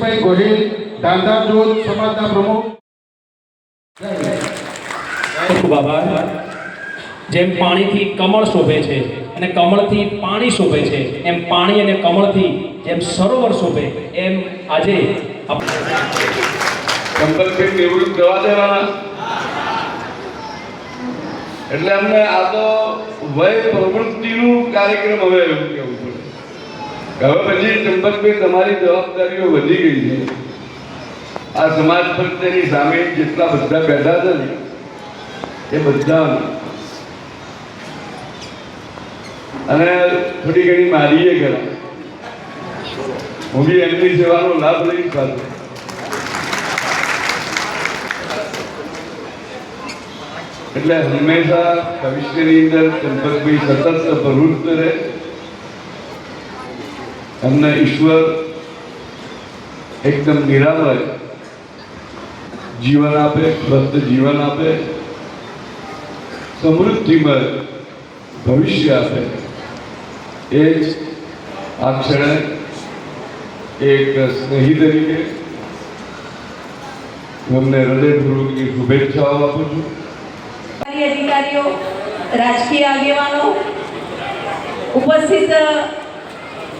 જગદીશભાઈ ગોહિલ ધાંધા જોત સમાજના પ્રમુખ. ખૂબ આભાર. જેમ પાણીથી કમળ શોભે છે અને કમળથી પાણી શોભે છે એમ પાણી અને કમળથી જેમ સરોવર શોભે એમ આજે ચંપકભાઈ નિવૃત્ત જવા દેવાના. એટલે અમને આ તો વય પ્રવૃત્તિનું કાર્યક્રમ હવે એવું કેવું હવે પછી ચંપકભાઈ તમારી જવાબદારીઓ વધી ગઈ છે. આ સમાજ પ્રત્યેની સામે જેટલા બધા બેઠા છે ને, એ બધા અને થોડી ઘણી મારીએ ખરા હું બી એમની સેવાનો લાભ લઈશ પાછો. એટલે હંમેશા ભવિષ્યની અંદર ચંપકભાઈ સતત પ્રવૃત્ત રહે. એમને ઈશ્વર એકદમ નિરામય જીવન આપે સ્વસ્થ જીવન આપે, સમૃદ્ધિમય ભવિષ્ય આપે. એ જ આ ક્ષણે એક સ્નેહી તરીકે તમને હૃદયપૂર્વકની શુભેચ્છાઓ આપું છું. અધિકારીઓ, રાજકીય આગેવાનો ઉપસ્થિત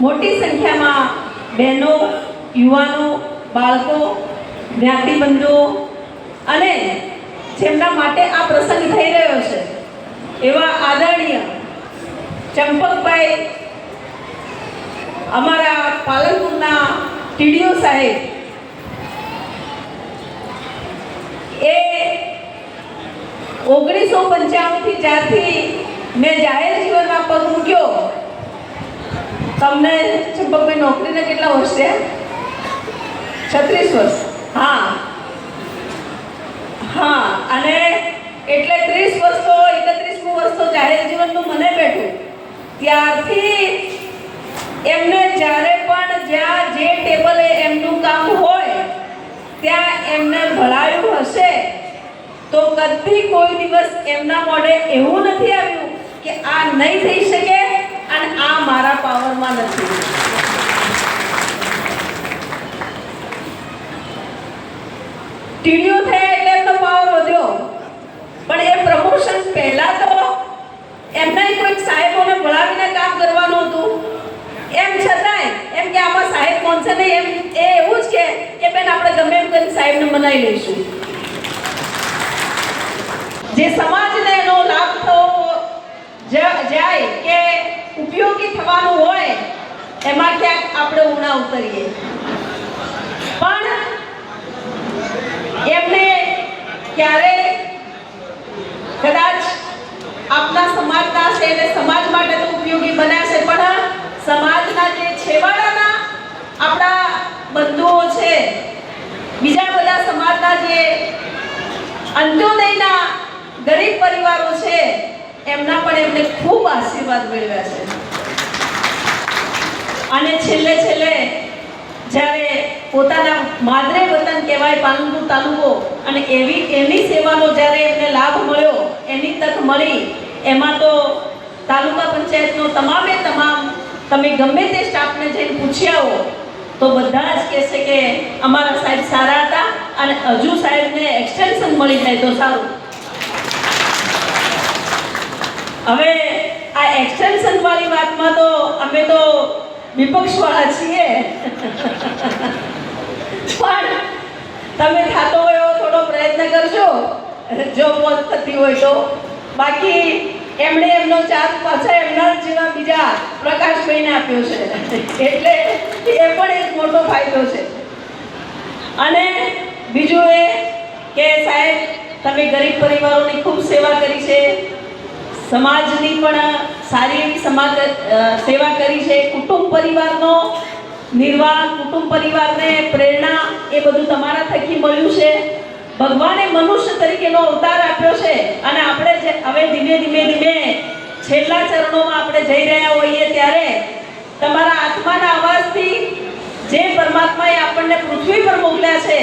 મોટી સંખ્યામાં બહેનો, યુવાનો, બાળકો, જ્ઞાતિબંધો અને જેમના માટે આ પ્રસંગ થઈ રહ્યો છે, એવા આદરણીય ચંપકભાઈ અમારા પાલનપુરના ટીડીઓ સાહેબ. એ ઓગણીસો પંચાણુંથી જ્યારથી મેં જાહેર જીવનમાં પગ મૂક્યો. તમને ચંપકભાઈ નોકરીને કેટલા વર્ષ છે? છત્રીસ વર્ષ. હા. હા, અને એટલે ત્રીસ વર્ષ તો, એકત્રીસમું વર્ષ તો જાહેર જીવનનું મને બેઠું. ત્યારથી એમને જ્યારે પણ જ્યાં જે ટેબલે એમનું કામ હોય, ત્યાં એમને ભળાયું હશે, તો કદી કોઈ દિવસ એમના મોઢે એવું નથી આવ્યું કે આ નહીં થઈ શકે અને આ મારા પાવરમાં નથી. ટીડીઓ થયા એટલે એમનો પાવર વધ્યો. પણ એ પ્રમોશન પહેલા તો એમના કોઈક સાહેબોને ભણાવીને કામ કરવાનું હતું. એમ છતાંય, એમ કે આમાં સાહેબ કોણ છે ને એમ, એ એવું જ કે કે બેન આપણે ગમે એમ કરીને સાહેબને મનાવી લઈશું. જે સમાજને એનો લાભ થવો ઉપયોગી થવાનું હોય, એમાં ક્યાંક આપણે ઉણા ઉતરીએ. પણ એમને ક્યારે કદાચ આપના સમાજના છે એને સમાજ માટે તો ઉપયોગી બન્યા છે, પણ સમાજના જે છેવાડાના આપણા બંધુઓ છે, બીજા બધા સમાજના જે અંત્યોદયના ગરીબ પરિવારો છે એમના પણ એમને ખૂબ આશીર્વાદ મેળવ્યા છે. અને છેલ્લે છેલ્લે, જ્યારે પોતાના માદરે વતન કહેવાય પાલનપુર તાલુકો, અને એવી એની સેવાનો જ્યારે એમને લાભ મળ્યો, એની તક મળી, એમાં તો તાલુકા પંચાયતનો તમામે તમામ, તમે ગમે તે સ્ટાફને જઈને પૂછ્યા હો, તો બધા જ કહેશે કે અમારા સાહેબ સારા હતા અને હજુ સાહેબને એક્સટેન્શન મળી જાય તો સારું. હવે આ એક્સટેન્શન વાળી વાતમાં તો અમે તો વિપક્ષ વાળા છીએ. પણ તમે થતો હોય થોડો પ્રયત્ન કરજો. જો મોત થતી હોય તો. બાકી એમણે એમનો ચાર્જ પાછા એમના જેવા બીજા પ્રકાશભાઈને આપ્યો છે. એટલે એ પણ એક મોટો ફાયદો છે. અને બીજું એ કે સાહેબ, તમે ગરીબ પરિવારોની ખૂબ સેવા કરી છે. સમાજની પણ સારી એવી સમાજ સેવા કરી છે. કુટુંબ પરિવારનો નિર્વાહ, કુટુંબ પરિવારને પ્રેરણા એ બધું તમારા થકી મળ્યું છે. ભગવાને મનુષ્ય તરીકેનો અવતાર આપ્યો છે. અને આપણે જે હવે ધીમે ધીમે ધીમે છેલ્લા ચરણોમાં આપણે જઈ રહ્યા હોઈએ ત્યારે તમારા આત્માના અવાજથી જે પરમાત્માએ આપણને પૃથ્વી પર મોકલ્યા છે,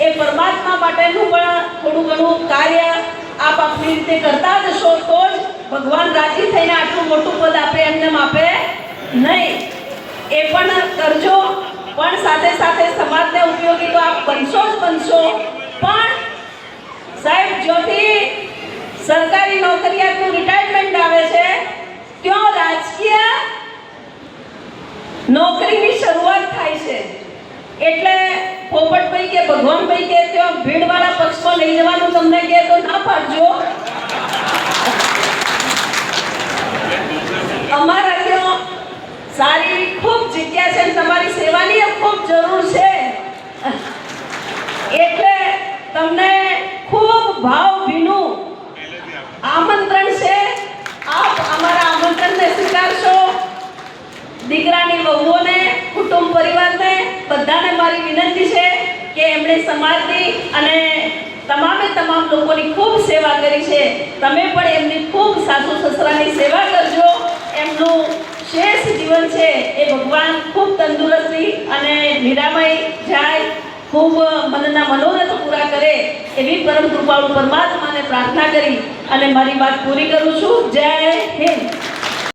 એ પરમાત્મા માટેનું પણ થોડું ઘણું કાર્ય આપ આપની રીતે કરતા જશો તો જ ભગવાન રાજી થઈને આટલું મોટું પદ આપે એમને આપે નહીં. એ પણ કરજો. પણ સાથે સાથે સમાજને ઉપયોગી તો આપ બનશો જ બનશો. પણ સાહેબ જોથી સરકારી નોકરિયાતનું રિટાયરમેન્ટ આવે છે ત્યાં રાજકીય નોકરીની શરૂઆત થાય છે? એટલે પોપટભાઈ કે ભગવાનભાઈ કે ત્યાં ભીડવાળા પક્ષમાં લઈ જવાનું તમને કહે તો ના પાડજો. અમારા ત્યાં સારી ખૂબ જગ્યા છે તમારી સેવાની ખૂબ જરૂર છે. એટલે તમને ખૂબ ભાવ ભીનું આમંત્રણ છે. આપ અમારા આમંત્રણને સ્વીકારશો. દીકરાની, વહુઓને, કુટુંબ પરિવારને બધાને મારી વિનંતી છે કે એમણે સમાજની અને તમામે તમામ લોકોની ખૂબ સેવા કરી છે. તમે પણ એમની ખૂબ સાસુ સસરાની સેવા કરજો. એમનું શેષ જીવન છે એ ભગવાન ખૂબ તંદુરસ્તી અને નિરામય જાય, ખૂબ મનના મનોરથ પૂરા કરે એવી પરમ કૃપાળુ પરમાત્માને પ્રાર્થના કરી અને મારી વાત પૂરી કરું છું. જય હિન્દ.